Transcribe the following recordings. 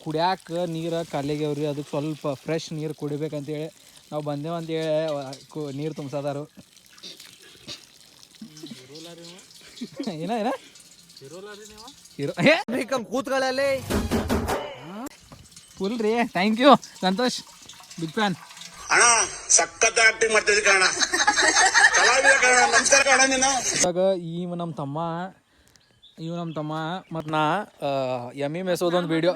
ಕುಡಿಯಾಕ ನೀರು ಖಾಲಿಯಾಗ್ಯಾವ್ರಿ ಅದಕ್ಕೆ ಸ್ವಲ್ಪ ಫ್ರೆಶ್ ನೀರು ಕುಡಿಬೇಕಂತೇಳಿ ನಾವು ಬಂದೇವಂತೇಳಿ ಕು ನೀರು ತುಂಬಿಸದಾರು. ಏನ ಏನ? ಕೂತ್ಗಳಲ್ಲಿ ಫುಲ್ ರೀ thank you Santosh big fan ಅಣ್ಣ ಸಖತ್ ಆಕ್ಟಿಂಗ್ ಮಾಡ್ತಿದ್ದೆ ಕಣ ಕಲಾವಿದ ಕಣ ನಮಸ್ಕಾರ ಕಣ ನೀನು. ಇವಾಗ ಇವ ನಮ್ಮ ತಮ್ಮ ಇವ ನಮ್ಮ ತಮ್ಮ ಮತ್ತು ನಾ ಎಮ್ಮಿ ಮೇಸೋದೊಂದು ವಿಡಿಯೋ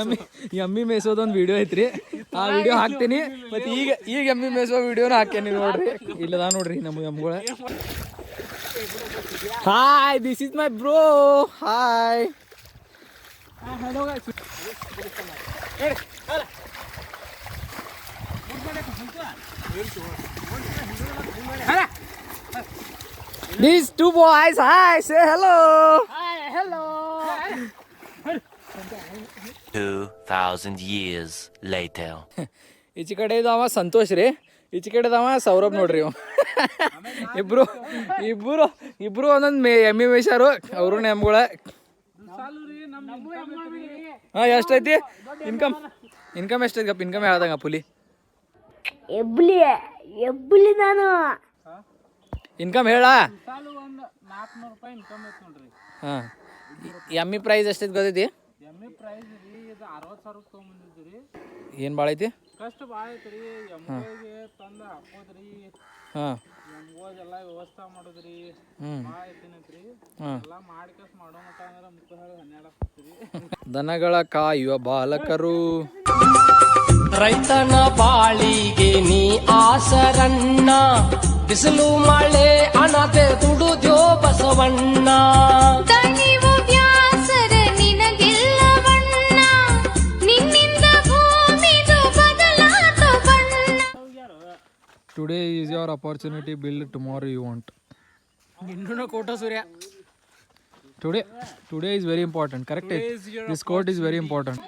ಎಮ್ಮಿ ಎಮ್ಮಿ ಮೇಸೋದೊಂದು ವಿಡಿಯೋ ಐತ್ರಿ. ಆ ವಿಡಿಯೋ ಹಾಕ್ತೀನಿ. ಮತ್ತು ಈಗ ಈಗ ಎಮ್ಮಿ ಮೇಸೋ ವಿಡಿಯೋನ ಹಾಕ್ಯಾನಿ ನೋಡ್ರಿ. ಇಲ್ಲದ ನೋಡ್ರಿ ನಮ್ಮ ಎಮ್ಗಳ hi this is my bro hi These two boys, hi, say hello. 2,000 years later. ಈಚೆ ಕಡೆ ಇದಾವ ಸಂತೋಷ್ ರೀ ಈಚೆ ಕಡೆ ಇದಾವ ಸೌರಭ್ ನೋಡ್ರಿ ಇವ ಇಬ್ರು ಇಬ್ರು ಇಬ್ರು ಒಂದೊಂದು ಮೇ ಎಮ್ಮಿ ಮೇಷಾರು ಅವರು ಎಮ್ಗಳ ಹಾಂ ಎಷ್ಟೈತಿ ಇನ್ಕಮ್ ಇನ್ಕಮ್ ಎಷ್ಟೈತಿ ಇನ್ಕಮ್ ಹೇಳ್ದಂಗ ಪುಲಿ ಎಬ್ಲಿ ಎಬ್ಲಿ ನಾನು. ಇನ್ಕಮ್ ಹೇಳ? ಹಾಂ. ಎಮ್ಮಿ ಪ್ರೈಸ್ ಎಷ್ಟೈತಿ ಗೊತ್ತೈತಿ? ಏನು ಭಾಳ ಐತಿ ಕಷ್ಟ ಭಾಳ ಐತ್ರಿ ಎಮ್ಗಳಿಗೆ ತಂದು ಹಾಕೋದ್ರಿ. ಹಾಂ. ಎಮ್ಗೋದೆಲ್ಲ ವ್ಯವಸ್ಥೆ ಮಾಡೋದ್ರಿ ಹ್ಞೂ ಭಾಳ ಐತಿನೈತ್ರಿ. ಹಾಂ. ಎಲ್ಲ ಮಾಡ್ಕಸ್ ಮಾಡೋ ಮಟ ಅಂದ್ರೆ ಮುಖ ಹೇಳಿ ಹನ್ನೆರಡು ದನಗಳ ಕಾಯುವ ಬಾಲಕರು. ರೈತನ ಬಾಳಿಗೆ ನೀ ಆಸರಣ್ಣ ಬಿಸಿಲು ಮಳೆ ಅಣತೆ ತುಡುದ್ಯೋ Basavanna. Today is your opportunity build tomorrow you want ಇನ್ನೂ ಕೋಟ ಸೂರ್ಯ. Today today is very important correct this quote is very important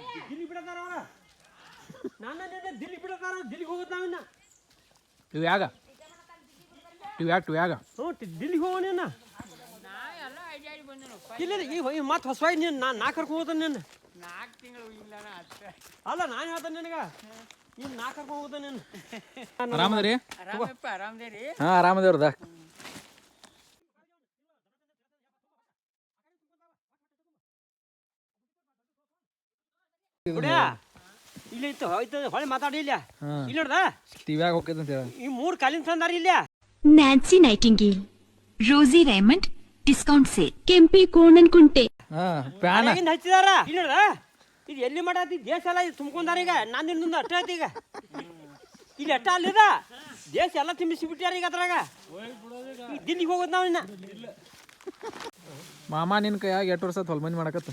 ಇವು ಯಾಗ ಇವು ಯಾಕೆ ಇವು ಯಾಗ ದಿಲ್ಲಿಗೆ ಹೋಗೋಣ ಇಲ್ಲ ಈಗ ಮತ್ತೆ ಹೊಸವಾಗಿ ನೀನು. ನಾನು ನಾ ಕರ್ಕೊಂಡು ಹೋಗ್ತಾನೆ ನೀನು ನಾಲ್ಕು ತಿಂಗಳು ಇಲ್ಲ ಅಲ್ಲ ನಾನು ಹೇಳ್ತಾನೆ ನಿನಗೆ. ನೀನು ನಾ ಕರ್ಕೊಂಡು ಹೋಗ್ತಾನೆ ನೀನು? ಆರಾಮದ್ರಿ? ಆರಾಮಪ್ಪ ಆರಾಮದೇರಿ. ಹಾಂ ಆರಾಮದೇವ್ರದ. ಕುಡಿಯ ಇಲ್ಲ ಇತ್ತು ಹೋಯ್ತು ಹೊಳೆ ಮಾತಾಡಿ ಇಲ್ಲ ಹಾಂ. ಇಲ್ಲ ನೋಡ್ದ? ಟಿವ್ಯಾಗ ಹೋಗ್ತೈತೆ ಅಂತ ಹೇಳ. ಈ ಮೂರು ಕಾಲಿನ ತಂದಾರ ಇಲ್ಲ Nancy Nightingale Rosie Raymond discount sale Kempi ಕೋಣನ್ ಕುಂಟೆ. ಪ್ಯಾನ. ಹಚ್ಚಿದಾರ? ಇಲ್ಲ ನೋಡ್ದ? ಇದು ಎಲ್ಲಿ ಮಾಡತ್ತಿ ದೇಶ ಎಲ್ಲ ಇದು ತುಂಬ್ಕೊಂಡಾರ ಈಗ. ನಾನು ನಿನ್ನ ಅಷ್ಟ ಐತಿ ಈಗ. ಇಲ್ಲಿ ಅಷ್ಟ ಅಲ್ಲಿದ ದೇಶ ಎಲ್ಲ ತುಂಬಿಸಿಬಿಟ್ಟಾರ ಈಗ ಅದ್ರಾಗ. ಈಗ ದಿಲ್ಲಿಗೆ ಹೋಗೋದು ನಾವು ಇನ್ನ. ಮಾಮ ನಿನ್ನ ಕೈಯಾಗ ಎಷ್ಟು ವರ್ಷ ಹೊಲ ಮಂದಿ ಮಾಡಕತ್ತ?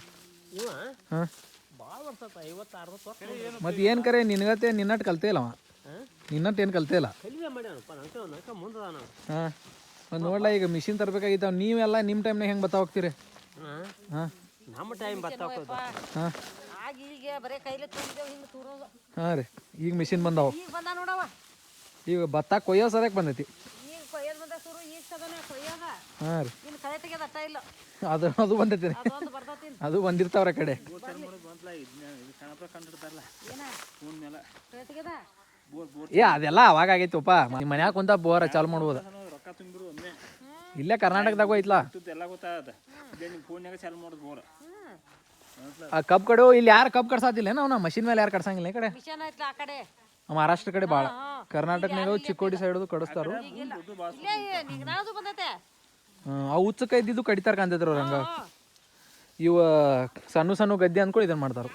ಇವ ಹಾಂ? ಭಾಳ ವರ್ಷ ಆತ ಐವತ್ತು ಅರವತ್ತು ವರ್ಷ ಮತ್ತು ಏನು ಕರೆ ನಿನಗತ್ತೆ ನಿನ್ನಟ್ಟು ಕಲ್ತೇ ಇಲ್ಲ ಅವ? ನಿನ್ನಟ್ಟು ಏನು ಕಲ್ತೇ ಇಲ್ಲ? ಕಲಿವೆ ಮಾಡ್ಯಾನಪ್ಪ ನಂಗೆ ನಂಗೆ ಮುಂದದ ನಾವು ಹಾಂ? ಒಂದು ನೋಡ್ಲ ಈಗ ಮಿಷಿನ್ ತರಬೇಕಾಗಿತ್ತಾವ ನೀವೆಲ್ಲ ನಿಮ್ಮ ಟೈಮ್ನಾಗ ಹೆಂಗೆ ಬತ್ತಾ ಹೋಗ್ತೀರಿ? ಹಾಂ? ಹಾಂ? ನಮ್ಮ ಟೈಮ್ ಬರ್ತಾವ ಹಾಂ? ಆಗ ಈಗ ಬರೇ ಕೈಲೇ ತುಂಬಿದೇವು ಹಿಂಗೆ ತೂರೋದು ಹಾಂ ರೀ ಈಗ ಮಿಷಿನ್ ಬಂದಾವ. ಈಗ ಬಂದ ನೋಡವ ಈಗ ಭತ್ತ ಕೊಯ್ಯೋ ಸದ್ಯಕ್ಕೆ ಬಂದೈತಿ. ಈಗ ಕೊಯ್ಯೋದು ಬಂದ ಶುರು ಈಗ ಸದನ ಕೊಯ್ಯೋದ. ಹಾಂ ರೀ. ಇನ್ನು ಕಳೆ ತೆಗೆದ ಅಟ್ಟ ಇಲ್ಲ. ಅದು ಅದು ಬಂದೈತಿ ರೀ. ಅದೊಂದು ಬರ್ತೈತಿ ಅದು ಬಂದಿರ್ತಾವ್ರ ಕಡೆ. ಏನ? ಕಳೆ ತೆಗೆದ ಏ ಅದೆಲ್ಲ ಅವಾಗ ಆಗೈತಪ್ಪ ನಿಮ್ಮ ಮನ್ಯಾಗ ಕುಂತ ಬೋರ ಚಾಲು ಮಾಡ್ಬೋದು. ರೊಕ್ಕ ತುಂಬಿರು ಒಮ್ಮೆ. ಇಲ್ಲೇ ಕರ್ನಾಟಕದಾಗ ಐತ್ಲಾ ಎಲ್ಲ ಫೋನ್ಯಾಗ ಚಾಲು ಮಾಡೋದು ಬೋರ. ಆ ಕಬ್ ಕಡೆ ಇಲ್ಲಿ ಯಾರು ಕಬ್ ಕಡ್ಸಾತಿಲ್ಲ ನಾವು ಮಷಿನ್ ಮೇಲೆ ಯಾರು ಕಡ್ಸಂಗಿಲ್ಲ ಈ ಕಡೆ? ಮಿಷನ್ ಐತ್ಲ ಆ ಕಡೆ. ಮಹಾರಾಷ್ಟ್ರ ಕಡೆ ಭಾಳ ಕರ್ನಾಟಕನಾಗ ಚಿಕ್ಕೋಡಿ ಸೈಡ್ ಕಡಿಸ್ತಾರು. ಆ ಇಲ್ಲೇ. ಬಂದತೆ. ಹ್ಮ್, ಉಚ್ಚಕ ಇದ್ದಿದ್ದು ಕಡಿತಾರ ಕಾಣ್ತೈತ್ರ ಅವ್ರ ಹಂಗ. ಇವ ಸಣ್ಣ ಸಣ್ಣ ಗದ್ದೆ ಅಂದ್ಕೊಂಡು ಇದನ್ನ ಮಾಡ್ತಾರ.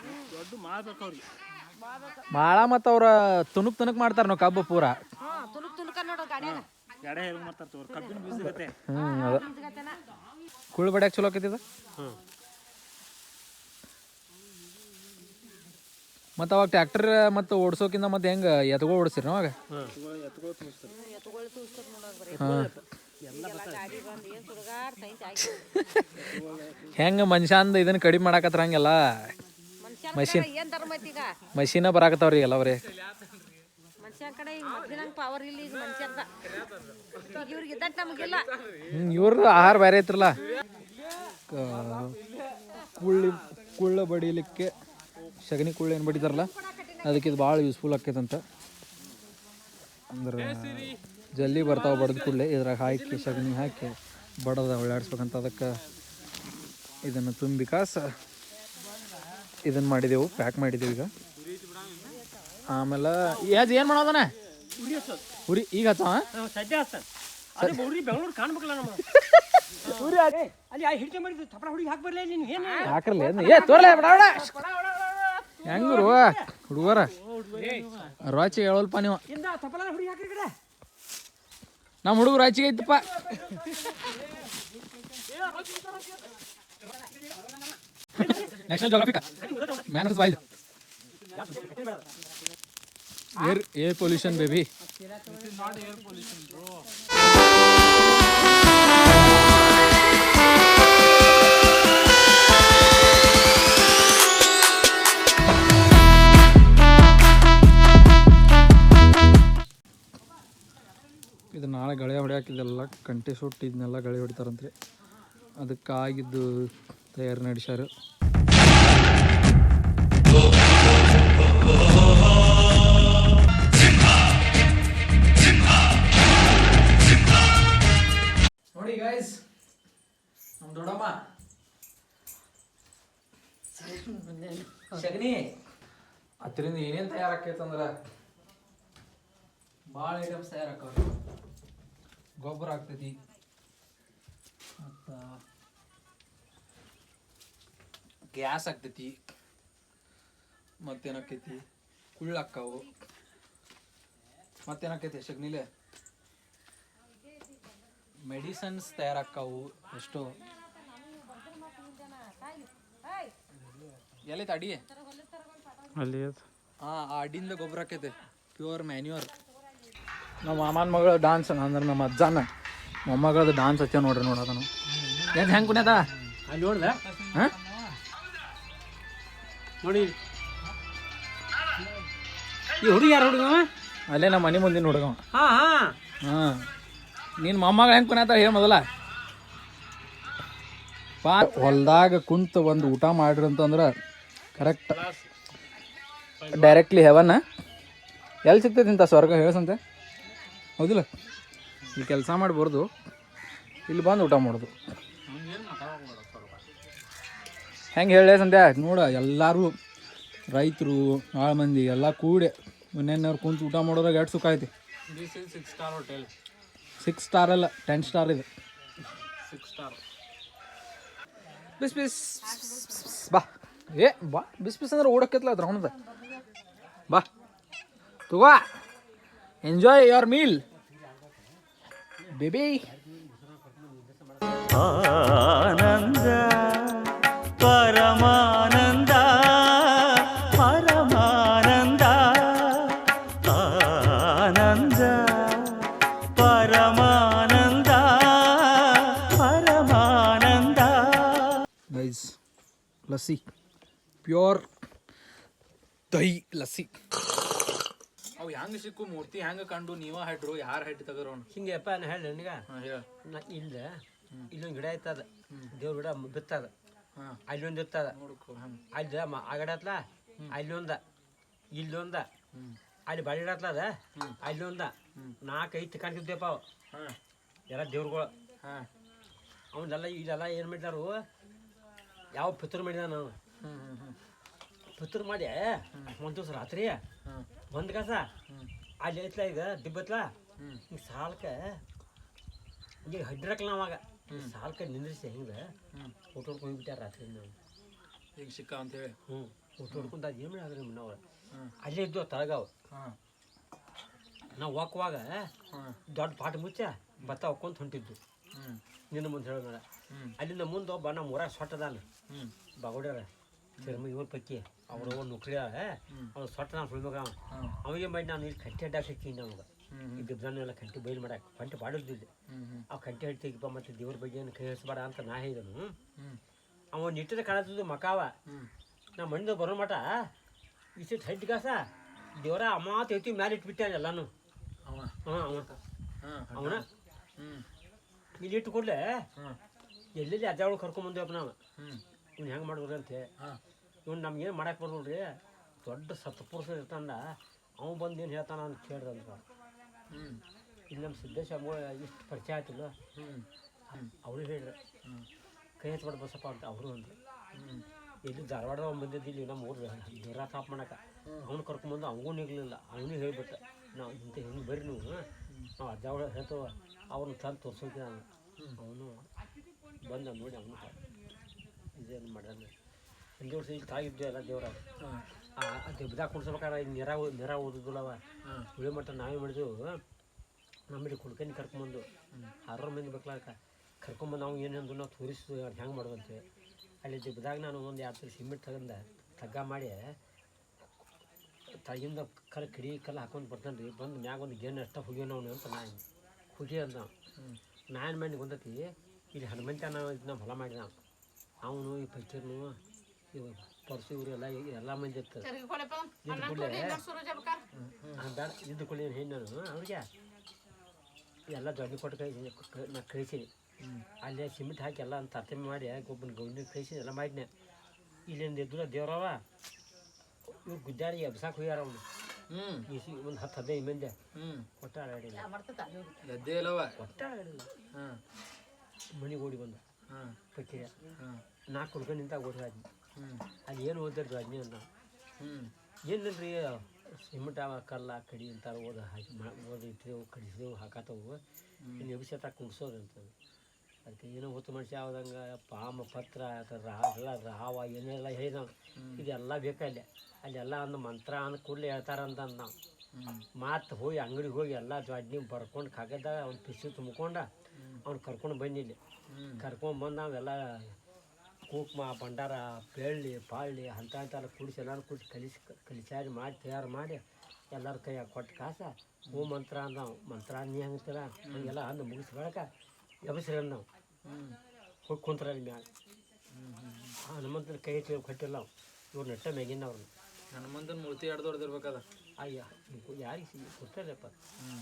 ಭಾಳ ಮತ್ತು ಅವ್ರ ತುಣುಕ್ ತುಣುಕ್ ಮಾಡ್ತಾರ ನಾವು ಕಬ್ಬು ಪೂರಾ. ಹ್ಞೂ ತುನುಕ್ ತುನುಕ ನೋಡು ಗಾಡ್ಯಾಗ. ಎಡೆ ಹೆಲ್ಪ್ ಮಾಡ್ತಾರೆ ತೋರ್ ಕಬ್ಬಿನ ಬೀಜ ಗತೆ ಹ್ಞೂ ಅದ. ಕುಳ್ ಬಡ್ಯಾಕ ಚಲೋ ಆಕೈತಿದ ಮತ್ತು ಅವಾಗ ಟ್ರ್ಯಾಕ್ಟರ್ ಮತ್ತು ಓಡಿಸೋಕಿಂತ ಮತ್ತು ಹೆಂಗೆ ಎತ್ಗಳು ಓಡಿಸ್ತೀರಿ ಅವಾಗ ಹೆಂಗೆ ಮನುಷ್ಯಂದ ಇದನ್ನ ಕಡಿಮೆ ಮಾಡಾಕತ್ರ ಹಂಗೆಲ್ಲ? ಮಷಿನ್ ಮಷಿನ ಬರಾಕತ್ತವ್ರಿ ಎಲ್ಲ ಅವ್ರೆ ಇವ್ರದ್ದು ಆಹಾರ ಬೇರೆ ಐತ್ರಲ್ಲ. ಕುಳ್ಳಿ ಕುಳ್ಳ ಬಡಿಲಿಕ್ಕೆ ಸಗಣಿ ಕುಳ್ಳು ಏನು ಬಿಟ್ಟಿದಾರಲ್ಲ ಅದಕ್ಕೆ ಇದು ಭಾಳ ಯೂಸ್ಫುಲ್ ಆಕೈತಂತ ಅಂದ್ರೆ ಜಲ್ದಿ ಬರ್ತಾವೆ ಬಡ್ದು ಕೂಡಲೇ ಇದ್ರಾಗ ಹಾಕಿ ಸಗಣಿ ಹಾಕಿ ಬಡದ ಒಳ್ಳಾಡಿಸ್ಬೇಕಂತ ಅದಕ್ಕೆ ಇದನ್ನು ತುಂಬಿ ಕಾಸ ಇದನ್ನು ಮಾಡಿದೆವು ಪ್ಯಾಕ್ ಮಾಡಿದೆವು ಈಗ. ಆಮೇಲೆ ಯಾಜ್ ಏನು ಮಾಡೋದನ ಉರಿ ಈಗ ಹಚ್ಚ ಸದ್ಯ ಆತ ಅದೇ ಹುಡುಗಿ ಬೆಂಗಳೂರು ಕಾಣ್ಬೇಕಲ್ಲ ನಮ್ಮ ಉರಿ ಅಲ್ಲಿ ಆ ಹಿಡಿಕೆ ಮಾಡಿದ್ದು ತಪಡ ಹುಡುಗಿ ಹಾಕಿ ಬರ್ಲಿ ನೀನು ಏನು? ಹಾಕ್ರಲ್ಲ ಏ ತೋರ್ಲೇ ಬಡ ಹೆಂಗ್ರು? ಹುಡುಗರ ರಾಚಿ ಹೇಳಲ್ಪ ನೀವು. ಹುಡುಗಿ ನಮ್ಮ ಹುಡುಗರು ರಾಚಿಗೆ ಐತಪ್ಪ ನೆಕ್ಸ್ಟ್ ಜೋಗ್ರಫಿಕ. ಮ್ಯಾನರ್ಸ್ ಬಾಯ್ದು ಏರ್ ಏರ್ ಪೊಲ್ಯೂಷನ್ ಬೇಬಿ ನಾಳೆ ಗಳೆ ಹೊಡ್ಯಾಕಿದ್ದೆಲ್ಲ ಕಂಟೆ ಸುಟ್ಟು ಇದನ್ನೆಲ್ಲ ಗಳೆ ಹೊಡಿತಾರಂತ್ರಿ. ಅದಕ್ಕಾಗಿದ್ದು ತಯಾರಿ ನಡೆಸ್ಯಾರ. ನೋಡಿ ಅದರಿಂದ ಏನೇನು ತಯಾರಾಕೈತಂದ್ರ? ಭಾಳ ಐಟಮ್ಸ್ ತಯಾರಾಕವ್ರಿ. ಗೊಬ್ಬರ ಆಗ್ತೈತಿ. ಮತ್ತು ಗ್ಯಾಸ್ ಆಗ್ತೈತಿ. ಮತ್ತೇನಾಕೈತಿ? ಕುಳ್ಳ ಆಕ್ಕಾವು ಮತ್ತೇನಾಕೈತಿ ಶಗ್ನಿಲೆ ಮೆಡಿಸನ್ಸ್ ತಯಾರಾಕ್ಕಾವು ಎಷ್ಟೋ. ಎಲ್ಲೈತೆ ಅಡಿ? ಅಲ್ಲಿ ಹಾಂ ಆ ಅಡಿಂದ ಗೊಬ್ಬರ ಆಕೈತೆ ಪ್ಯೂರ್ ಮ್ಯಾನ್ಯೂರ್. ನಮ್ಮ ಮಾಮನ ಮಗಳ ಡಾನ್ಸ್ ಅಂದ್ರೆ ನಮ್ಮ ಅಜ್ಜನ. ಮೊಮ್ಮಗಳದ ಡಾನ್ಸ್ ಹಚ್ಚ ನೋಡ್ರಿ ನೋಡೋದನು ಏನು ಹೆಂಗೆ ಕುಣ್ಯದ? ಅಲ್ಲಿ ನೋಡ್ದ ಹಾಂ? ನೋಡಿ. ಈ ಹುಡುಗಿ ಯಾರು ಹುಡುಗ ಅಲ್ಲೇ ನಮ್ಮ ಮನೆ ಮುಂದಿನ ಹುಡುಗ ಹಾ ಹಾ. ಹಾಂ. ನಿನ್ನ ಮೊಮ್ಮಗಳು ಹೆಂಗೆ ಕುಣ್ಯತ ಹೇಳ ಮೊದಲ. ಪಾ ಹೊಲ್ದಾಗ ಕುಂತ ಒಂದು ಊಟ ಮಾಡ್ರಿ ಅಂತಂದ್ರೆ ಕರೆಕ್ಟ್ ಡೈರೆಕ್ಟ್ಲಿ ಹೆವನ್ ಎಲ್ಲಿ ಸಿಗ್ತೈತಿ ಇಂಥ ಸ್ವರ್ಗ? ಹೇಳ್ಸಂತೆ. ಹೌದಿಲ್ಲ? ಇಲ್ಲಿ ಕೆಲಸ ಮಾಡಿ ಬರ್ದು. ಇಲ್ಲಿ ಬಂದು ಊಟ ಮಾಡೋದು. ಹೆಂಗೆ ಹೇಳೇ ಸಂಧ್ಯಾ? ನೋಡ, ಎಲ್ಲರೂ ರೈತರು ಭಾಳ ಮಂದಿ ಎಲ್ಲ ಕೂಡಿ ಮನೆಯವ್ರು ಕುಂತು ಊಟ ಮಾಡೋದ್ರಾಗ ಎರಡು ಸುಖ ಐತಿ? Six star hotel six star ಅಲ್ಲ ಟೆನ್ ಸ್ಟಾರ್ ಇದೆ. ಸಿಕ್ಸ್ ಸ್ಟಾರ್ ಬಿಸ್ ಬಿಸ್. ಬಾ. ಏ, ಬಾ. ಬಿಸ್ ಬಿಸ್ ಅಂದ್ರೆ ಓಡಕ್ಕೆ ಅದ್ರ ಅವನದ ಬಾ. ತಗೋ. ಎಂಜಾಯ್ ಯುವರ್ ಮೀಲ್ ಬೇಬಿ ಆನಂದ ಪರಮಾನಂದ ಪರಮಾನಂದ ಆನಂದ ಪರಮಾನಂದ ಪರಮಾನಂದ ಗೈಸ್ ಲಸ್ಸಿ ಪ್ಯೂರ್ ದಹಿ ಲಸ್ಸಿ ಅವು ಹೆಂಗೆ ಸಿಕ್ಕು ಮೂರ್ತಿ ಹೆಂಗ ಕಂಡು ನೀವ ಹೆಡ್ರು ಯಾರು ಹೆಡ್ ತಗರೋಣ ಹಿಂಗೆಪ್ಪ ನಾ ಹೇಳಿ ನನಗ? ಹೇಳ. ನಾ ಇಲ್ಲ ಇಲ್ಲೊಂದು ಗಿಡ ಐತದ ದೇವ್ರ ಗಿಡ ಬಿತ್ತದ. ಅಲ್ಲೊಂದು ಇರ್ತದ ಅಲ್ಲಿ ಆಗಡತ್ಲ ಅಲ್ಲೊಂದ ಇಲ್ಲೊಂದ. ಅಲ್ಲಿ ಬಳಿಡತ್ಲದ ಅಲ್ಲೊಂದ. ನಾಲ್ಕು ಐದು ಕಾಣ್ತಿದ್ದೇಪ ಅವು. ಎಲ್ಲ ದೇವ್ರುಗಳು. ಅವನ್ನೆಲ್ಲ ಇದೆಲ್ಲ ಏನು ಮಾಡಿದಾರು ಯಾವ ಪಿತೃ ಮಾಡಿದ ಹ್ಞೂ ಪಿತೃ ಮಾಡಿ ಒಂದು ದಿವಸ ರಾತ್ರಿ? ಒಂದು ಕಸ. ಅಲ್ಲಿ ಐತ್ಲ ಈಗ ದಿಬ್ಬತ್ಲ? ಈಗ ಸಾಲ್ಕ ಈಗ ಹಡ್ರಕ್ಲ ಅವಾಗ ಸಾಲ್ಕ ನಿಂದ್ರಿಸಿ ಹೆಂಗೆ? ಊಟ ಹೊಡ್ಕೊಂಡು ಹೋಗ್ಬಿಟ್ಟಾರ ರಾತ್ರಿ ನಾವು ಈಗ ಸಿಕ್ಕ ಅಂತೇಳಿ? ಹ್ಞೂ ಊಟ ಹೊಡ್ಕೊಂಡು ಅದು ಏನು ಮಾಡಿದ್ರಿ ನಾವು ಅಲ್ಲೇ ಇದ್ದು ತಳಗಾವ್. ನಾವು ಹೋಗುವಾಗ ದೊಡ್ಡ ಪಾಠ ಮುಚ್ಚ ಭತ್ತ ಹೊಕ್ಕೊಂತ ಹೊಂಟಿದ್ದು ನಿನ್ನ ಮುಂದೆ ಹೇಳೋದ. ಅಲ್ಲಿಂದ ಮುಂದೆ ಒಬ್ಬ ನಮ್ಮ ಊರಾಗ ಸೊಟ್ಟದಾನ ಬಗೋಡ್ಯಾರ. ತಿರುಮ ಇವ್ರ ಪೈಕಿ ಅವರು ನೌಕರಿ ಅವ್ನು ಸೊಟ್ಟ ನಾನು ಸುಳ್ಮಗ ಅವಿಗೆ ಮಾಡಿ ನಾನು ಇಲ್ಲಿ ಕಂಟಿ ಅಡ್ಡಾಕ್ತೀನಿ ನಮ್ಗೆ ಈ ಗಿಬ್ದನ್ನೆಲ್ಲ ಕಂಟಿ ಬೈಲ್ ಮಾಡಕ್ಕೆ ಕಂಟಿ ಬಾಡಿದ್ದಿಲ್ಲ ಆ ಕಂಟಿ ಹಟ್ಟಿ ಮತ್ತು ದೇವ್ರ ಬಗ್ಗೆ ಏನು ಕೈ ಹರಿಸ್ಬೇಡ ಅಂತ ನಾ ಹೇಳಿದನು. ಅವ ನಿಟ್ಟಿದ ಕಾಣತ್ತಿದ್ದು ಮಕಾವ. ನಾ ಮಣ್ಣಿಂದ ಬರೋ ಮಟ ಇಷ್ಟು ಹಡ್ಡಿ ಗಾಸ. ದೇವರ ಅಮ್ಮ ತೆಗ್ತಿ ಮ್ಯಾಲೆ ಇಟ್ಬಿಟ್ಟೆ ಎಲ್ಲಾನು. ಅವ ಅವನ. ಇಲ್ಲಿ ಇಟ್ಟು ಕೂಡಲೇ ಎಲ್ಲೆಲ್ಲಿ ಅಜ್ಜಗಳು ಕರ್ಕೊಂಬಂದೇವಪ್ಪ ನಾವು? ಇವ್ನು ಹೆಂಗೆ ಮಾಡಿದ್ರಂತೆ ಇವ್ನು ನಮ್ಗೇನು ಮಾಡಕ್ಕೆ ಬರ್ನೋಡ್ರಿ ದೊಡ್ಡ ಸತ್ಪುರುಷ ಇರ್ತಾನ. ಅವ್ನು ಬಂದು ಏನು ಹೇಳ್ತಾನ ಅಂತ ಕೇಳ್ರಂತ ಹ್ಮ್. ಇಲ್ಲಿ ನಮ್ಮ ಸಿದ್ದೇಶ ಇಷ್ಟು ಪರಿಚಯ ಆಯ್ತಿಲ್ಲ? ಅವರು ಹೇಳ್ರಿ ಕೈ ಎತ್ಬಿಟ್ಟು ಬಸಪ್ಪ ಅಂತ ಅವರು ಅಂದ್ರು. ಇಲ್ಲಿ ಧಾರವಾಡ ಅವ್ನು ಬಂದಿದ್ದು ಇಲ್ಲಿ ನಮ್ಮ ಊರು ದೂರ ತಾಪ್ ಮಾಡಕ್ಕೆ ಅವ್ನು ಕರ್ಕೊಂಬಂದು ಅವನಿಗೂ ನಿಗ್ಲಿಲ್ಲ. ಅವನಿಗೆ ಹೇಳ್ಬಿಟ್ಟ. ನಾವು ಇಂಥ ಹಿಂಗೆ ಬರ್ರಿ ನೀವು? ನಾವು ಅಜ್ಜ ಹೇಳ್ತವ. ಅವ್ರನ್ನ ತಂದು ತೋರ್ಸೋಕೆ ನಾನು. ಅವನು ಬಂದ ನೋಡಿ ಅವನು. ಇದೇನು ಮಾಡಿದ್ರೆ ಹಿಂದೆ ವರ್ಷ ಇಲ್ಲಿ ತಾಗಿದ್ದೆ ಎಲ್ಲ ದೇವ್ರ. ಆ ದೆಬ್ದಾಗ ಕುಡ್ಸ್ಬೇಕಾದ್ರೆ ಇಲ್ಲಿ ನೀರಾಗ ನೀರ ಓದಿದ್ದಿಲ್ಲವ ಉಳಿ ಮಟ್ಟ ನಾವೇ ಮಾಡಿದ್ವು ನಮ್ಮಲ್ಲಿ ಕುಡ್ಕಂಡು ಕರ್ಕೊಂಬಂದು. ಆರಾರು ಮಂದಿ ಬೇಕಲಾಕ. ಕರ್ಕೊಂಬಂದು ನಾವು ಏನೇನು ನಾವು ತೋರಿಸಿದ್ವಿ ಹೆಂಗೆ ಮಾಡೋದಂತೆ. ಅಲ್ಲಿ ದಿಬ್ಬದಾಗ ನಾನು ಒಂದು ಎರಡು ಸಿಮೆಂಟ್ ತಗೊಂಡ ತಗ್ಗ ಮಾಡಿ ತಗಿಂದ ಕಲ್ ಕಿಡಿ ಕಲ್ಲು ಹಾಕೊಂಡು ಬರ್ತಾನೆ ರೀ. ಬಂದು ಮ್ಯಾಗ ಒಂದು ಗೇನ್ ಅಷ್ಟ ಹುಗಿಯೋಣ ಅವನು ಅಂತ ನಾ ಹುಗಿ ಅಂದ. ನಾನು ಮಾಡಿ ಬಂದತಿ, ಇಲ್ಲಿ ಹನುಮಂತ ನಾವು ಇದನ್ನ ಹೊಲ ಮಾಡಿದ. ಅವನು ಈ ಪಂಚರ್ನು ಇವ ಪರ್ಸು ಇವರು ಎಲ್ಲ ಎಲ್ಲ ಮಂದಿ ಇರ್ತಾರೆ. ಇದ್ದು ಕೂಡಲೇ ಬೇಡ ಇದ್ದ ಕೂಡಲೇ ಏನು ಹೇಳಿ ನಾನು ಅವ್ರಿಗೆ. ಎಲ್ಲ ದೊಡ್ಡ ಕೊಟ್ಟು ಕೈ ನಾ ಕಳಿಸೀನಿ ಅಲ್ಲೇ ಸಿಮೆಂಟ್ ಹಾಕಿ ಎಲ್ಲ ತರ್ತಿಮೆ ಮಾಡಿ ಗೊಬ್ಬನ ಗೌಂಡಿ ಕಳಿಸಿ ಎಲ್ಲ ಮಾಡಿದ್ನೆ. ಇಲ್ಲಿಂದ ಎದ್ದು ದೇವ್ರವ ಇವ್ರು ಗುದ್ದಾಡಿ ಎಬ್ಸಾಕ್ ಹೋಗ್ಯಾರ ಅವನು. ಹ್ಮ್. ಈಸಿ ಒಂದು ಹತ್ತು ಹದಿನೈದು ಮಂದಿ. ಹ್ಮ್. ಕೊಟ್ಟಾಡಿಲ್ಲ ಆಡಿಲ್ಲ. ಎದ್ದೇ ಇಲ್ಲವ. ಒಟ್ಟ ಆಡಿಲ್ಲ. ಹಾಂ ಮನೆಗೆ ಓಡಿ ಬಂದ. ಹಾಂ ನಾಲ್ಕು ಕುಡ್ಕೊಂಡು ನಿಂತಾಗ ಆದ್ನಿ. ಹ್ಮ್. ಅಲ್ಲಿ ಏನು ಓದಿದ್ರು ರಾಜ್ಞಿ ಅಂತ ಏನಿಲ್ಲ ರೀ ಸಿಮೆಂಟ್ ಕಲ್ಲ ಕಡಿ ಅಂತ ಓದ ಹಾಕಿ ಓದಿ ಇಟ್ಟಿದೆವು ಕಡಿಸಿದೆವು ಹಾಕತ್ತವು. ಇನ್ನು ಎಬ್ಸತ್ತ ಕುಂಡ್ಸೋದು ಅಂತಂದು ಅದಕ್ಕೆ ಏನೋ ಹೊತ್ತು ಮನುಷ್ಯ ಯಾವ್ದಂಗೆ ಪಾಮ ಪತ್ರ ರಾಗ ರಾವ ಏನೆಲ್ಲ ಹೇಳಿದ ಇದೆಲ್ಲ ಬೇಕಲ್ಲ ಅಲ್ಲೆಲ್ಲ ಒಂದು ಮಂತ್ರ ಅಂದ ಕೂಡಲೇ ಹೇಳ್ತಾರಂತ ಅಂತ ನಾವು. ಮಾತು ಹೋಗಿ ಅಂಗಡಿಗೆ ಹೋಗಿ ಎಲ್ಲ ಜೊಡ್ನಿ ಬರ್ಕೊಂಡು ಕಾಗದ ಅವ್ನು ಪಿಸಿ ತುಂಬ್ಕೊಂಡ ಅವ್ನು ಕರ್ಕೊಂಡು ಬಂದಿಲ್ಲಿ ಕರ್ಕೊಂಡು ಬಂದು ನಾವೆಲ್ಲ ಕುಂಕುಮ ಭಂಡಾರ ಬೆಳ್ಳಿ ಪಾಳ್ಳಿ ಅಂತ ಅಂತೆಲ್ಲ ಕುಡಿಸಿ ಎಲ್ಲರೂ ಕುಡಿಸಿ ಕಲಿಸಿ ಕಲಿಸಾರಿ ಮಾಡಿ ತಯಾರು ಮಾಡಿ ಎಲ್ಲರ ಕೈಯಾಗ ಕೊಟ್ಟು ಕಾಸ ಹೂ ಮಂತ್ರ ಅಂದ ನಾವು ಮಂತ್ರ ನೀ ಹಂಗತಿಲ್ಲ ಹಂಗೆಲ್ಲ ಅಂದು ಮುಗಿಸ್ ಬೆಳಕ ಎಬಸ್ರಿ ನಾವು ಹೋಗಿ ಕುಂತ್ರ ಅಲ್ಲಿ ಮ್ಯಾಗ ಹನುಮಂತನ ಕೈ ಎತ್ತಿ ಕೊಟ್ಟಿಲ್ಲ ನಾವು ಇವ್ರು ನೆಟ್ಟ ಮ್ಯಾಗಿನ ಅವ್ರನ್ನ ಹನುಮಂತನ ಮೂರ್ತಿ ಎರಡು ದೊಡ್ಡದಿರ್ಬೇಕದ ಅಯ್ಯ ಯಾರಿಗೆ ಕೊಡ್ತಾರಪ್ಪ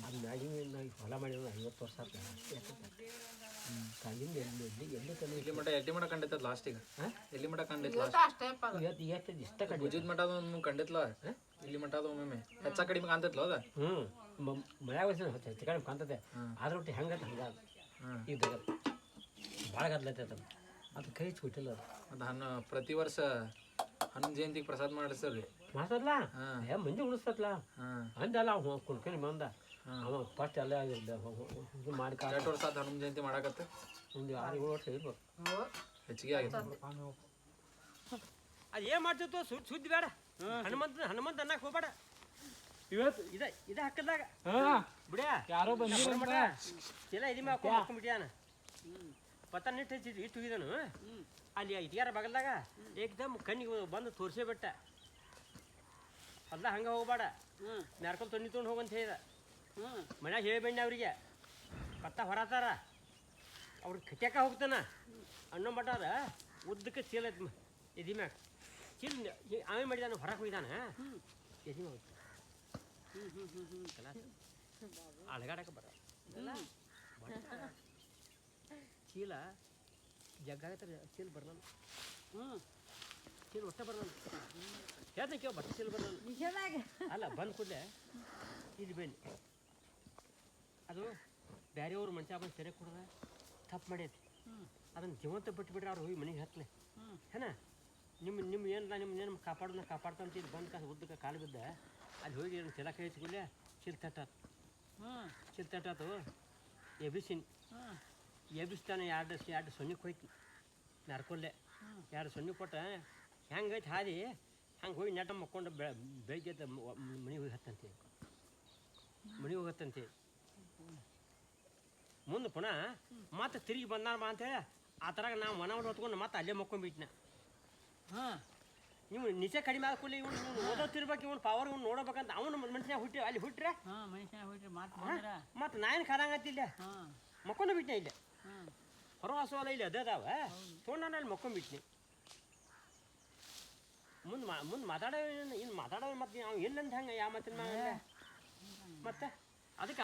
ಅದು ಮ್ಯಾಗಿನ ಹೊಲ ಮಾಡಿದ್ರೆ ಐವತ್ತು ವರ್ಷ ಆತ ಕಾಲಿಂದ ಎಲ್ಲಿ ಎಲ್ಲಿ ಎಲ್ಲಿ ತಲೆ ಎಲ್ಲಿ ಮಠ ಎಲ್ಲಿ ಮಠ ಕಂಡೈತದ ಲಾಸ್ಟಿಗೆ ಎಲ್ಲಿ ಮಠ ಕಂಡೈತ್ ಇವತ್ತು ಎಷ್ಟು ಇಷ್ಟ ಗುಜಿದ್ ಮಠ ಒಮ್ಮೆ ಕಂಡೈತ್ಲ? ಇಲ್ಲಿ ಮಠ ಅದ ಒಮ್ಮೆ? ಹೆಚ್ಚ ಕಡಿಮೆ ಕಾಣ್ತೈತಲ್ಲ ಅದ? ಹ್ಞೂ. ಮಳೆ ಹೆಚ್ಚು ಕಡಿಮೆ ಕಾಣ್ತದೆ. ಒಟ್ಟು ಹಂಗ. ಹ್ಮ್. ಈಗ ಭಾಳ ಗದ್ಲೈತೆ ಅದು. ಕೈ ಕೊಟ್ಟಿಲ್ಲ ಅದು. ಹಣ್ಣು ಪ್ರತಿ ವರ್ಷ ಹನು ಜಯಂತಿಗೆ ಪ್ರಸಾದ ಮಾಡಿಸ್ತಾರ್ರಿ ಮಾಡ್ತದ್ಲ ಹಾ. ಏ ಮಂದಿ ಉಳಿಸ್ತತ್ಲ ಹಾಂ. ಅಂದಲ್ಲ ಕುಡ್ಕೊಂಡು ಬಂದ ಅವ ಫಸ್ಟ್ ಎಲ್ಲ ಇದು ಮಾಡಿ ಎರಡು ವರ್ಷ ಆತ ಹನುಮ ಜಯಂತಿ ಮಾಡಾಕತ್ತ. ಒಂದು ಆರು ಏಳು ವರ್ಷ ಇರ್ಬೇಕು ಹೆಚ್ಚಿಗೆ ಆಗಿದೆ. ಅದು ಏನು ಮಾಡ್ತಿತ್ತು? ಸುದ್ದಿ ಸುದ್ದಿ ಬೇಡ. ಹನುಮಂತ ಹನುಮಂತ ಅನ್ನಕ್ಕೆ ಹೋಗ್ಬೇಡ. ಇವತ್ತು? ಇದ ಇದ ಹಾಕದಾಗ ಬಿಡ್ಯಾ. ಯಾರೋ ಬಂದಿರಂತ ಇಲ್ಲ ಇದು ಮ್ಯಾಗ ಹಾಕೊಂಡ್ಬಿಟ್ಯಾನ ಪತ್ತ ನಿಟ್ಟು ಹಚ್ಚಿದ್ ಇಟ್ಟು ಹೋಗಿದನು. ಅಲ್ಲಿ ಇಟ್ಯಾರ ಬಗಲ್ದಾಗ ಏಕ್ದಮ್ ಕಣ್ಣಿಗೆ ಬಂದು ತೋರಿಸೇ ಬಿಟ್ಟ ಅಲ್ಲ ಹಂಗೆ ಹೋಗ್ಬೇಡ. ಮ್ಯಾರ್ಕಲ್ ತೊಂಡಿ ತೊಗೊಂಡು ಹೋಗಂತ ಹೇಳಿದ. ಮನ್ಯಾಗ ಹೇಳಿಬಂಡಿ ಅವ್ರಿಗೆ. ಪತ್ತ ಹೊರತಾರ. ಅವ್ರು ಕಟ್ಯಾಕ ಹೋಗ್ತಾನ. ಅಣ್ಣ ಮಟಾರ ಉದ್ದಕ್ಕೆ ಚೀಲ ಐತ್ ಮ- ಎದಿ ಮ್ಯಾಗ. ಚೀಲ ಆಮೇಲೆ ಮಾಡಿದಾನ ಹೊರಗೆ ಹೋಗಿದಾನ. ಎದಿ ಮ್ಯಾಗ ಹೋಗ್ತಾನ. ಅಳಗಾಡಕ್ಕೆ ಬರ. ಚೀಲ ಜಗ್ಗಾಗತ್ತಾರೆ ಚೀಲ ಬರಲ್ಲ ಚೀಲ ಒಟ್ಟ ಬರಲ್ಲ ಹೇಳ್ದೆ ಕೇಳ ಬಟ್ಟೆ ಚೀಲ ಬರಲ್ಲ ಅಲ್ಲ ಬಂದ ಕೂಡಲೇ ಇಲ್ಲಿ ಬನ್ನಿ. ಅದು ಬೇರೆಯವ್ರ ಮನುಷ್ಯ ಬಂದು ಸೆರೆ ಕೊಡದ ತಪ್ಪು ಮಾಡೈತಿ ಅದನ್ನು ಜೀವಂತ ಬಿಟ್ಬಿಟ್ರೆ ಅವ್ರು ಹೋಗಿ ಮನೆಗೆ ಹತ್ತಲೆ ಹೇನ? ನಿಮ್ಮ ನಿಮ್ಮ ಏನು ನಿಮ್ಮ ಏನು ಕಾಪಾಡೋದನ್ನ ಕಾಪಾಡ್ತಂತ ಇದು ಬಂದು ಕಾಸು ಉದ್ದಕ್ಕೆ ಕಾಲು ಬಿದ್ದ ಅಲ್ಲಿ ಹೋಗಿ ಏನು ಚಲ ಕೈ ಹಚ್ಕೊಳ್ಳೆ ಚಿಲ್ ತಟ್ಟಾತು. ಚಿಲ್ ತಟ್ಟಾತು ಎಬಿಸಿನ್ ಎಬಿಸ್ತಾನೆ ಎರಡು ಎರಡು ಸೊನ್ನೆ ಹೋಯ್ತು ನರ್ಕೊಲ್ಲೆ. ಎರಡು ಸೊನ್ನೆ ಕೊಟ್ಟ ಹೆಂಗೈತೆ ಹಾದಿ ಹಂಗೆ ಹೋಗಿ ನೆಟ್ಟ ಮಕ್ಕೊಂಡು ಬೆಳಗ್ಗೆ ಮನೆಗೆ ಹೋಗಿ ಹತ್ತಂತೆ. ಮನೆಗೆ ಹೋಗಿ ಹತ್ತಂತೆ. ಮುಂದೆ ಪುನಃ ಮತ್ತೆ ತಿರುಗಿ ಬಂದಾರ ಅಂತ ಹೇಳಿ ಆ ಥರ ನಾವು ಮನವನ್ನು ಹೊತ್ಕೊಂಡು ಮತ್ತೆ ಅಲ್ಲೇ ಮಕ್ಕೊಂಬಿಟ್ನ. ನೀವು ನಿಜ ಕಡಿಮೆ ಆದ ಕೂಡಲೇ ಇವನು ಇವನು ಓದೋತಿರ್ಬೇಕು ಇವನು ಪವರ್ ಇವ್ನು ನೋಡಬೇಕಂತ ಅವನು ಮನುಷ್ಯ ಹುಟ್ಟಿ ಅಲ್ಲಿ ಹುಟ್ಟ್ರೆ? ಮತ್ತೆ ನಾಯನ್ ಕಾದಂಗತ್ತಿಲ್ಲ ಮಕ್ಕೊಂಡು ಬಿಟ್ನೆ ಇಲ್ಲ? ಹೊರವಾಸವಲ್ಲ ಇಲ್ಲಿ. ಅದೇ ಅದಾವ? ತೊಗೊಂಡು ನಾನು ಅಲ್ಲಿ ಮಕ್ಕೊಂಡ್ಬಿಟ್ನಿ ಮುಂದೆ ಮಾ ಮುಂದೆ ಮಾತಾಡೋ ಇನ್ನು ಮಾತಾಡೋ ಮತ್ತೆ ನಾವು ಎಲ್ಲಂತ ಹಂಗೆ ಯಾವ ಮಾತಿನ ಮ್ಯಾಗ ಮತ್ತೆ? ಅದಕ್ಕೆ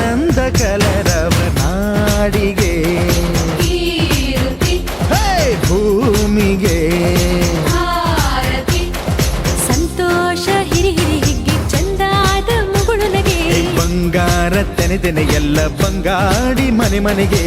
ಎಲ್ಲ ಬಂಗಾಡಿ ಮನೆ ಮನೆಗೆ.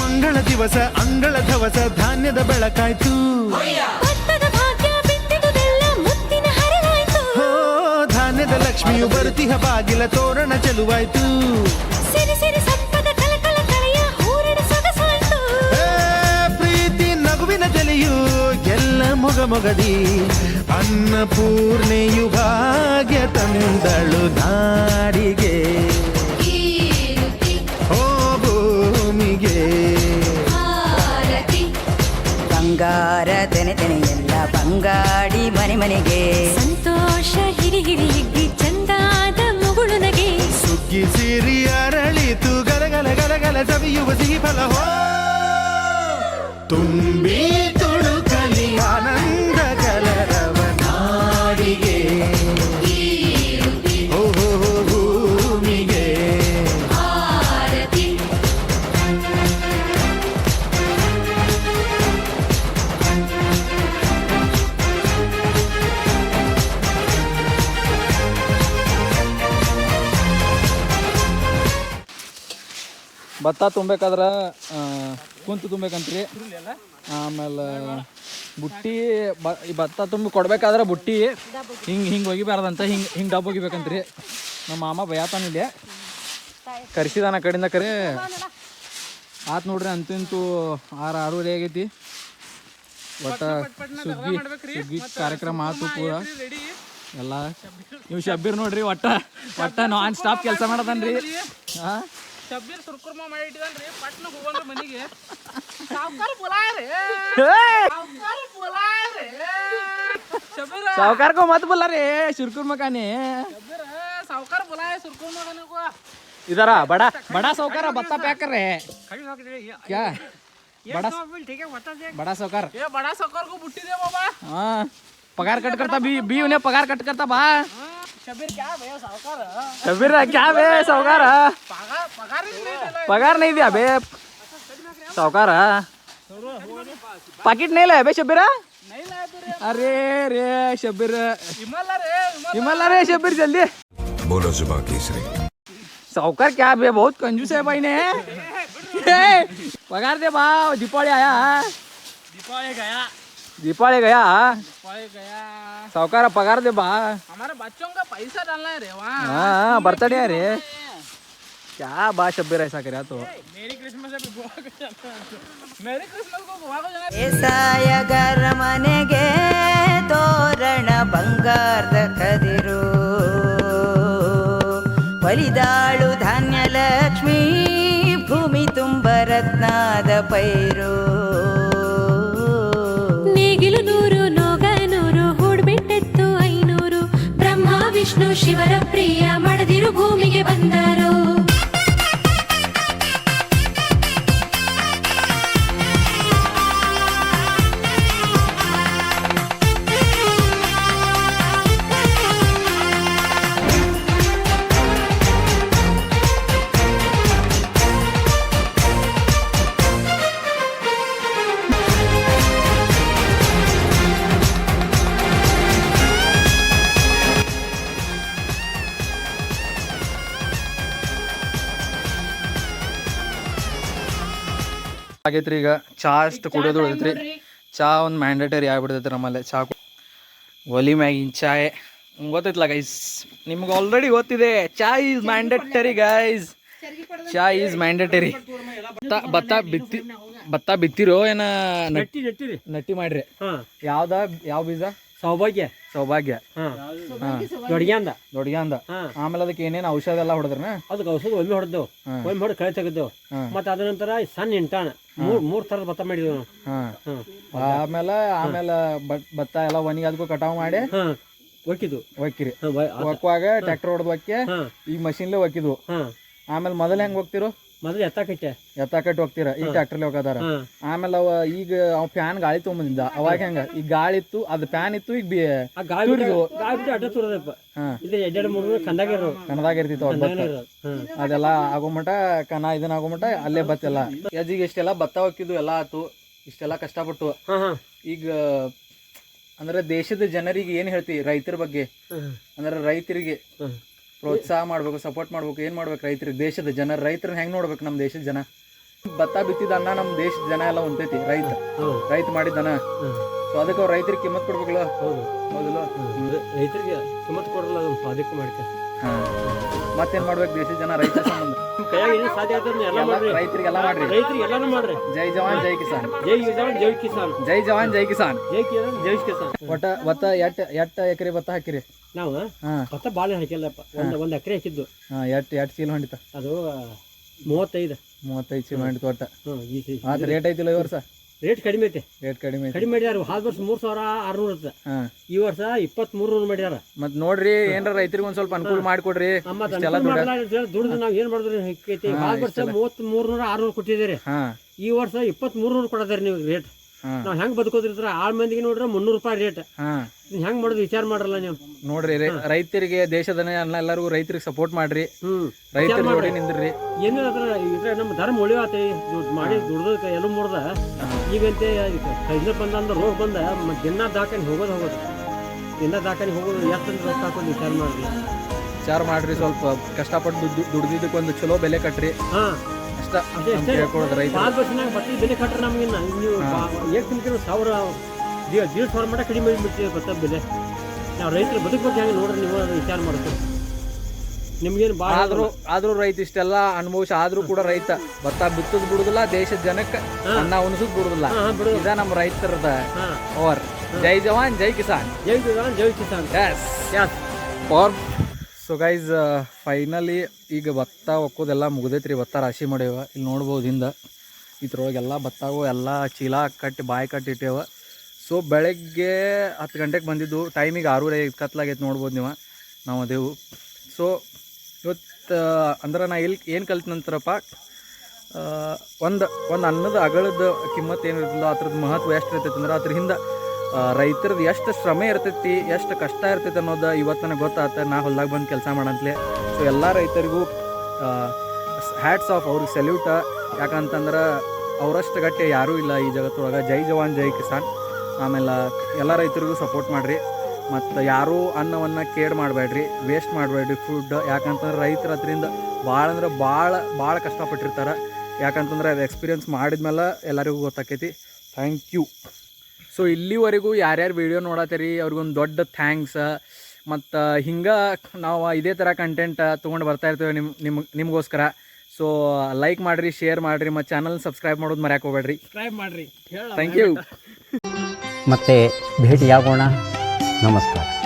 ಮಂಗಳ ದಿವಸ ಅಂಗಳ ಧವಸ ಧಾನ್ಯದ ಬೆಳಕಾಯ್ತು. ಧಾನ್ಯದ ಲಕ್ಷ್ಮಿಯು ಬರುತಿಹ ಬಾಗಿಲ ತೋರಣ ಚೆಲುವಾಯ್ತು. ಮೊಗದಿ. ಅನ್ನಪೂರ್ಣೆಯು ಭಾಗ್ಯ ತಂದಳು ನಾಡಿಗೆ. ಓ ಭೂಮಿಗೆ. ಬಂಗಾರ ತೆನೆ ತೆನೆ ಎಲ್ಲ ಬಂಗಾಡಿ ಮನೆ ಮನೆಗೆ. ಸಂತೋಷ ಹಿರಿ ಹಿರಿ ಹಿಗ್ಗಿ ಚಂದಾದ ಮುಗುಳು ನಗೆ. ಸುಗ್ಗಿ ಸಿರಿ ಅರಳಿತು ಗಲಗಲ ಗಲಗಲ ಸವಿಯುವ ಸಿಹಿ ಫಲ. ಹೋ! ತುಂಬಿ ತುಳುಕಲಿ ಆನಂದ ಕಲರವ ನಾಡಿಗೆ ಭೂಮಿಗೆ ಭತ್ತ ತುಂಬಬೇಕಾದ್ರೆ ಕುಂತು ತುಂಬೇಕಂತ್ರಿ ಆಮೇಲೆ ಬುಟ್ಟಿ ಬ ಈ ಭತ್ತ ತುಂಬ ಕೊಡ್ಬೇಕಾದ್ರೆ ಬುಟ್ಟಿ. ಹಿಂಗೆ ಹಿಂಗೆ ಒಗಿಬಾರ್ದಂತ ಹಿಂಗೆ ಹಿಂಗೆ ಡಬ್ಬ ಒಗಿಬೇಕಂತ್ರಿ. ನಮ್ಮ ಮಾಮ ಭಯತಾನಿದೆ ಕರ್ಸಿದಾನ ಕಡಿಂದ ಕಡೆಯಿಂದ ಕರೆ. ಆತ್ ನೋಡ್ರಿ ಅಂತೂ ಆರು ಆರೂವರೆ ಆಗೈತಿ. ಒಟ್ಟ ಸುಗ್ಗಿ ಸುಗ್ಗಿ ಕಾರ್ಯಕ್ರಮ ಆತು ಕೂಡ ಎಲ್ಲ ನೀವು ಶಬ್ಬೀರ್ ನೋಡ್ರಿ ಒಟ್ಟ ಒಟ್ಟ ನಾನ್ ಸ್ಟಾಪ್ ಕೆಲಸ ಮಾಡದನ್ರಿ. ಹಾ ಶಬ್ಬೀರ್ ಸುರ್ಕುರ್ಮ ಪಟ್ನ ಹೋಗ್ರಿ ಮನಿಗೆ. साहूकार को मत बोला रे सुरकुर मकाने। साहूकार है सुरकुर मकाने को। इधर आ बड़ा बड़ा साहूकार बत्ता पैक कर रहे हैं। क्या? बड़ा ठीक है बड़ा साहूकार ये बड़ा साहूकार को बुट्टी दे बाबा। हाँ पगार कट करता भी भी उन्हें पगार कट करता बा। हाँ, शबीर क्या बे साहूकार शबीर क्या बे साहूकार पगार नहीं पगार नहीं दिया बे। अच्छा, साहूकार हाँ। पाकिट नहीं लाया बे शबीरा? अरे रे शबीर हिमालय रे शबीर जल्दी। बोलो सुबह केसरी। साहूकार क्या बे बहुत कंजूस है भाई ने। ए, पगार दे बा दीपावली आया दीपावली गया। दीपावली गया दीपावली गया। साहूकार पगार दे बा हमारे बच्चों का पैसा डालना है रे वहाँ। हाँ बर्थडे है रे। क्या बात शब्बीर ऐसा करे तो मेरी क्रिसमस है गोवा को जाना मेरी क्रिसमस को गोवा को जाना ಬೇಸಾಯಗಾರ ಮನೆಗೆ ತೋರಣ ಬಂಗಾರದ ಕದಿರು ಬಲಿದಾಳು ಧಾನ್ಯ ಲಕ್ಷ್ಮೀ ಭೂಮಿ ತುಂಬ ರತ್ನದ ಪೈರು ನೇಗಿಲು ನೂರು ನೋಗ ನೂರು ಹೂಡ್ಬಿಟ್ಟೆತ್ತು ಐನೂರು ಬ್ರಹ್ಮ ವಿಷ್ಣು ಶಿವರ ಪ್ರಿಯ ಮಡದಿರು ಭೂಮಿಗೆ ಬಂದರು ಆಗೈತ್ರಿ ಈಗ ಚಾ ಅಷ್ಟು ಕುಡಿಯೋದು ಉಳಿದೈತ್ರಿ. ಚಾ ಒಂದು ಮ್ಯಾಂಡೇಟರಿ ಆಗ್ಬಿಡ್ತೈತಿ ನಮ್ಮಲ್ಲೇ ಚಾ ಕು- ಒಲಿ ಮ್ಯಾಗಿನ ಚಾಯ್. ಗೊತ್ತೈತಲ್ಲ ಗೈಸ್ ನಿಮ್ಗೆ ಆಲ್ರೆಡಿ ಗೊತ್ತಿದೆ cha is mandatory guys cha is mandatory ಭತ್ತ ಭತ್ತ ಬಿತ್ತಿ ಭತ್ತ ಬಿತ್ತಿರೋ ಏನ ನಟ್- ನೆಟ್ಟಿ ನಟ್ಟಿ ಮಾಡ್ರಿ. ಹಾ. ಯಾವ್ದ ಯಾವ ಬೀಜ? ಸೌಭಾಗ್ಯ. ಸೌಭಾಗ್ಯ. ಹಾ. ಹಾ. ದೊಡ್ಗ್ಯಾಂದ. ಹಾ. ಆಮೇಲೆ ಅದಕ್ಕೆ ಏನೇನು ಔಷಧ ಎಲ್ಲ ಹೊಡೆದ್ರನ? ಅದಕ್ಕೆ ಔಷಧ ಒಮ್ಮೆ ಹೊಡೆದ್ದು. ಒಮ್ಮೆ ಹೊಡೆದು ಕಳೆ ತೆಗೆದ್ದು ಮತ್ತೆ ಅದ ನಂತರ ಸಣ್ಣ ಇಂಟಾಣ. ಮೂರ್ ಮೂರ್ ಥರದ ಭತ್ತ ಮಾಡಿದ್ರು ನಾವು. ಹಾ. ಹ್ಮ್ ಆಮೇಲೆ ಆಮೇಲೆ ಭತ್ತ ಎಲ್ಲ ಒಣಗಿ ಅದಕ್ಕೂ ಕಟಾವ್ ಮಾಡಿ ಹಾ. ಒಕ್ಕಿದ್ದು ಒಕ್ಕಿರಿ ಹಾ ವ- ಅದ- ಒಕ್ಕುವಾಗ ಟ್ರ್ಯಾಕ್ಟರ್ ಹೊಡೆದು ಒಕ್ಕೆ ಹಾ. ಮಷಿನ್ಲೆ ಮಷಿನ್ಲೇ ಒಕ್ಕಿದ್ವು ಹಾ. ಆಮೇಲೆ ಮೊದಲು ಹೆಂಗ್ ಹೋಗ್ತಿರು ಮೊದಲು ಎತ್ತಾಕೈತೆ. ಎತ್ತ ಕಟ್ಟಿ ಹೋಗ್ತೀರ ಈಗ ಟ್ರ್ಯಾಕ್ಟರ್ಲಿ ಹೋಗದಾರ. ಆಮೇಲೆ ಅವ ಈಗ ಅವ ಫ್ಯಾನ್ ಗಾಳಿ ತೊಗೊಂಬಂದಿದ್ದ. ಅವಾಗ ಹೆಂಗ? ಈಗ ಗಾಳಿ ಇತ್ತು ಅದು ಫ್ಯಾನ್ ಇತ್ತು ಈಗ ಬಿ ಗಾಳಿ ಗಾಳಿ ಬಿಟ್ಟು ಅಡ್ಡ ತುರದಪ್ಪ ಹಾ. ಇದು ಎರಡೆರಡು ಮೂರು ಕಂದಾಗ ಇರೋ ಕನ್ನದಾಗ ಇರ್ತಿತ್ತು ಅದೆಲ್ಲ ಆಗೋ ಮಟ ಕನ ಇದನ್ನ ಆಗೋಮಟ ಅಲ್ಲೇ ಬತ್ತೆಲ್ಲ ಈಗ ಇಷ್ಟೆಲ್ಲ ಭತ್ತ ಹೋಗಿದ್ದು ಎಲ್ಲ ಆತು. ಇಷ್ಟೆಲ್ಲ ಕಷ್ಟಪಟ್ಟು. ಈಗ ಅಂದ್ರೆ ದೇಶದ ಜನರಿಗೆ ಏನ್ ಹೇಳ್ತಿ? ರೈತರ ಬಗ್ಗೆ. ಅಂದ್ರೆ ರೈತರಿಗೆ. ಪ್ರೋತ್ಸಾಹ ಮಾಡಬೇಕು ಸಪೋರ್ಟ್ ಮಾಡ್ಬೇಕು ಏನು ಮಾಡ್ಬೇಕು ರೈತರಿಗೆ? ದೇಶದ ಜನ ರೈತರನ್ನ ಹೆಂಗೆ ನೋಡ್ಬೇಕು ನಮ್ಮ ದೇಶದ ಜನ? ಭತ್ತ ಬಿತ್ತಿದ ಅನ್ನ ನಮ್ಮ ದೇಶದ ಜನ ಎಲ್ಲ ಹೊಂತೈತಿ ರೈತ. ರೈತ ಮಾಡಿದ್ದನ ಹ್ಮ್. ಸೊ ಅದಕ್ಕೆ ಅವ್ರ ರೈತರಿಗೆ ಕಿಮ್ಮತ್ ಕೊಡ್ಬೇಕಲ್ಲ? ಹೌದು. ಹೌದಲ್ಲ ರೈತರಿಗೆ ಕಿಮ್ಮತ್ ಕೊಡಲ್ಲ ಅದನ್ನ ಅದಕ್ಕೆ ಮಾಡ್ಕ ಹಾ ಮತ್ತೇನ್ ಮಾಡ್ಬೇಕು? ದೇಶದ ಜನ ರೈತ ಸಂಬಂಧ. ಕೈಯಾಗ ಏನು ಸಾಧ್ಯ ಆಗ್ತದೆ ಎಲ್ಲ ಮಾಡ್ರಿ. ರೈತರಿಗೆಲ್ಲ ಮಾಡ್ರಿ. ರೈತರಿಗೆ ಎಲ್ಲಾನು ಮಾಡ್ರಿ. ಜೈ ಜವಾನ್ ಜೈ ಕಿಸಾನ್. ಜೈ ಕಿಸಾನ್ ಜೈ ಕಿಸಾನ್. ಜೈ ಜವಾನ್ ಜೈ ಕಿಸಾನ್. ಜೈ ಕಿಸಾನ್ ಜೈ ಕಿಸಾನ್. ಒಟ್ಟ ಭತ್ತ ಎಟ್ ಎಟ್ ಎಕರೆ ಭತ್ತ ಹಾಕಿರಿ? ನಾವು ಭತ್ತ ಭಾಳ ಹಾಕಿಲ್ಲಪ್ಪ. ಒಂದು ಒಂದು ಎಕರೆ ಹಾಕಿದ್ದು. ಎಟ್ ಎಟ್ ಚೀಲ ಹೊಂಡಿತ? ಅದು ಮೂವತ್ತೈದು. ಮೂವತ್ತೈದು ಚೀಲ ಹೊಂಡಿತು ಒಟ್ಟ. ರೇಟ್ ಐತಿಲ್ಲ ಈ ವರ್ಷ ರೇಟ್ ಕಡಿಮೆ ಐತೆ. ರೇಟ್ ಕಡಿಮೆ ಐತಿ. ಕಡಿಮೆ ಮಾಡ್ಯಾರ ಹಾದ್ ವರ್ಷ ಮೂರು ಸಾವಿರ ಆರ್ನೂರು ಹಾ. ಈ ವರ್ಷ ಇಪ್ಪತ್ತ್ಮೂರು ನೂರು ಮಾಡ್ಯಾರ. ಮತ್ ನೋಡ್ರಿ ಏನಾರ ರೈತರಿಗೆ ಒಂದ್ ಸ್ವಲ್ಪ ಅನುಕೂಲ ಮಾಡಿಕೊಡ್ರಿ. ಮತ್ತೆ ಇಷ್ಟೆಲ್ಲ ದುಡ್ಡ ದುಡ್ದು ನಾವು ಏನು ಮಾಡಿದ್ರಿ? ಹಾದ್ ವರ್ಷ ಮೂವತ್ತ್ ಮೂರ್ನೂರ ಆರ್ನೂರು ಕೊಟ್ಟಿದ್ದೀರಿ. ಹಾ. ಈ ವರ್ಷ ಇಪ್ಪತ್ತ್ ಮೂರ್ನೂರು ಕೊಡದಾರಿ ನೀವು ರೇಟ್. ನಾವು ಹೆಂಗ್ ಬದುಕೋದಿರ್ತಾರ ಆಳ್ ಮಂದಿಗೆ ನೋಡ್ರೆ ಮುನ್ನೂರು ರೂಪಾಯಿ ರೇಟ್ ಹೆಂಗ್ ಮಾಡೋದು ವಿಚಾರ ಮಾಡ್ರಲ್ಲ ನೀವು. ನೋಡ್ರಿ ರೈತರಿಗೆ ದೇಶದ ಎಲ್ಲರಿಗೂ ರೈತರಿಗೆ ಸಪೋರ್ಟ್ ಮಾಡ್ರಿ. ರೈತರ ಜೋಡಿ ನಿಂದ್ರಿ. ಏನಿಲ್ಲ ಇದ್ರ ನಮ್ಮ ಧರ್ಮ ಉಳಿವಾತಿ ಮಾಡಿ ದುಡ್ದಕ್ಕೆ ಎಲ್ಲ ಮುಡ್ದ ಈಗಂತೆ ಕೈಲ ಬಂದ ಅಂದ್ರೆ ರೋಗ ಬಂದ. ದಿನ ದಾಖಲೆ ಹೋಗೋದು ಹೋಗೋದು. ದಿನ ದಾಖಲೆ ಹೋಗೋದು ಎಷ್ಟು ರೊಕ್ಕ ಹಾಕೋದು ವಿಚಾರ ಮಾಡ್ರಿ. ವಿಚಾರ ಮಾಡ್ರಿ ಸ್ವಲ್ಪ. ಕಷ್ಟಪಟ್ಟು ದುಡ್ದಿದ್ದಕ್ಕೊಂದು ದುಡ್ದಿದ್ದಕ್ಕೆ ಒಂದು ಚಲೋ ಬೆಲೆ ಕಟ್ರಿ. ಹಾ. ಕೇಳ್ಕೊಳ್ಳೋದು ರೈತ ಬಸ್ಸಿನಾಗ ಬಟ್ಟೆ ಬೆಲೆ ಕಟ್ಟರೆ ನಮಗಿನ್ನ ನೀವು ಏಕ್ ದಿನಕ್ಕೆ ಸಾವಿರ ದೀಡ್ ಸಾವಿರ ಮಟ್ಟ ಕಡಿಮೆ ಬಿಡ್ತೀವಿ ಭತ್ತ ಬೆಲೆ. ನಾವು ರೈತರು ಬದುಕಬೇಕು ಹೆಂಗೆ ನೋಡ್ರಿ ನೀವು ಅದು ವಿಚಾರ ಮಾಡ್ತೀವಿ ನಿಮ್ಗೇನು ಭಾಳ ಆದರೂ ಆದರೂ ರೈತ ಇಷ್ಟೆಲ್ಲ ಅನುಭವಿಸಿ ಆದರೂ ಕೂಡ ರೈತ ಭತ್ತ ಬಿತ್ತದ್ ಬಿಡುದಿಲ್ಲ ದೇಶದ ಜನಕ್ಕೆ ಅನ್ನ ಉಣಿಸುದ್ ಬಿಡುದಿಲ್ಲ. ಇದ ನಮ್ಮ ರೈತರದ ಅವರ್ ಓವರ್ ಜೈ ಜವಾನ್ ಜೈ ಕಿಸಾನ್. ಜೈ ಜವಾನ್ ಜೈ Kisan. Yes yes for so guys finally ಈಗ ಭತ್ತ ಒಕ್ಕೋದೆಲ್ಲ ಮುಗ್ದೈತ್ರಿ, ಭತ್ತ ರಾಶಿ ಮಾಡ್ಯವ. ಇಲ್ಲಿ ನೋಡ್ಬೋದು ಹಿಂದೆ. ಇದ್ರೊಳಗೆಲ್ಲ ಭತ್ತವು ಎಲ್ಲ ಚೀಲ ಕಟ್ಟಿ, ಬಾಯಿ ಕಟ್ಟಿಟ್ಟೇವ ಸೊ ಬೆಳಗ್ಗೆ ಹತ್ತು ಗಂಟೆಗೆ ಬಂದಿದ್ದು ಟೈಮಿಗೆ ಆರೂವರೆ ಕತ್ಲಾಗೈತೆ ನೋಡ್ಬೋದು ನೀವು. ನಾವು ಅದೇವು. ಸೊ ಇವತ್ತು ಅಂದ್ರೆ ನಾ ಇಲ್ಲಿ ಏನು ಕಲ್ತಿನಂತರಪ್ಪ ಒಂದು ಒಂದು ಅನ್ನದ ಅಗಳದ ಕಿಮ್ಮತ್ತು ಏನಿರ್ತಲ್ಲ ಅದ್ರದ್ದು ಮಹತ್ವ ಎಷ್ಟು ಇರ್ತೈತೆ ಅಂದ್ರೆ ಅದ್ರ ಹಿಂದೆ ರೈತರದ್ದು ಎಷ್ಟು ಶ್ರಮ ಇರ್ತೈತಿ, ಎಷ್ಟು ಕಷ್ಟ ಇರ್ತೈತಿ ಅನ್ನೋದು ಇವತ್ತು ನನಗೆ ನಾ ಹೊಲ್ದಾಗ ಬಂದು ಕೆಲಸ ಮಾಡಂತಲೇ. ಸೊ ಎಲ್ಲ ರೈತರಿಗೂ ಹ್ಯಾಟ್ಸ್ ಆಫ್ ಅವ್ರಿಗೆ ಸೆಲ್ಯೂಟ ಯಾಕಂತಂದ್ರೆ ಅವರಷ್ಟು ಗಟ್ಟಿ ಯಾರೂ ಇಲ್ಲ ಈ ಜಗತ್ತೊಳಗೆ. ಜೈ ಜವಾನ್, ಜೈ ಕಿಸಾನ್. ಆಮೇಲೆ ಎಲ್ಲ ರೈತರಿಗೂ ಸಪೋರ್ಟ್ ಮಾಡಿರಿ. ಮತ್ತು ಯಾರೂ ಅನ್ನವನ್ನು ಕೇಡ್ ಮಾಡಬೇಡ್ರಿ ವೇಸ್ಟ್ ಮಾಡಬೇಡ್ರಿ ಫುಡ್ ಯಾಕಂತಂದ್ರೆ ರೈತರ ಹತ್ರಿಂದ ಭಾಳ ಅಂದ್ರೆ ಭಾಳ ಭಾಳ ಕಷ್ಟಪಟ್ಟಿರ್ತಾರೆ. ಯಾಕಂತಂದ್ರೆ ಅದು ಎಕ್ಸ್ಪೀರಿಯನ್ಸ್ ಮಾಡಿದ್ಮೇಲೆ ಎಲ್ಲರಿಗೂ ಗೊತ್ತಾಕೈತಿ. ಥ್ಯಾಂಕ್ ಯು ಸೊ ಇಲ್ಲಿವರೆಗೂ ಯಾರ್ಯಾರು ವಿಡಿಯೋ ನೋಡತ್ತೀರಿ ಅವ್ರಿಗೊಂದು ದೊಡ್ಡ ಥ್ಯಾಂಕ್ಸ್ ಮತ್ತು ಹಿಂಗೆ ನಾವು ಇದೇ ಥರ ಕಂಟೆಂಟ್ ತೊಗೊಂಡು ಬರ್ತಾ ಇರ್ತೇವೆ ನಿಮ್ಮ ನಿಮ್ಮ ನಿಮಗೋಸ್ಕರ. ಸೊ ಲೈಕ್ ಮಾಡಿರಿ ಶೇರ್ ಮಾಡಿರಿ ಮತ್ತು ಚಾನಲ್ ಸಬ್ಸ್ಕ್ರೈಬ್ ಮಾಡೋದು ಮರ್ಯಾಕೆ ಹೋಗ್ಬೇಡ್ರಿ. ಸಬ್ಸ್ಕ್ರೈಬ್ ಮಾಡಿರಿ. ಥ್ಯಾಂಕ್ ಯು ಮತ್ತೆ ಭೇಟಿಯಾಗೋಣ. ನಮಸ್ಕಾರ.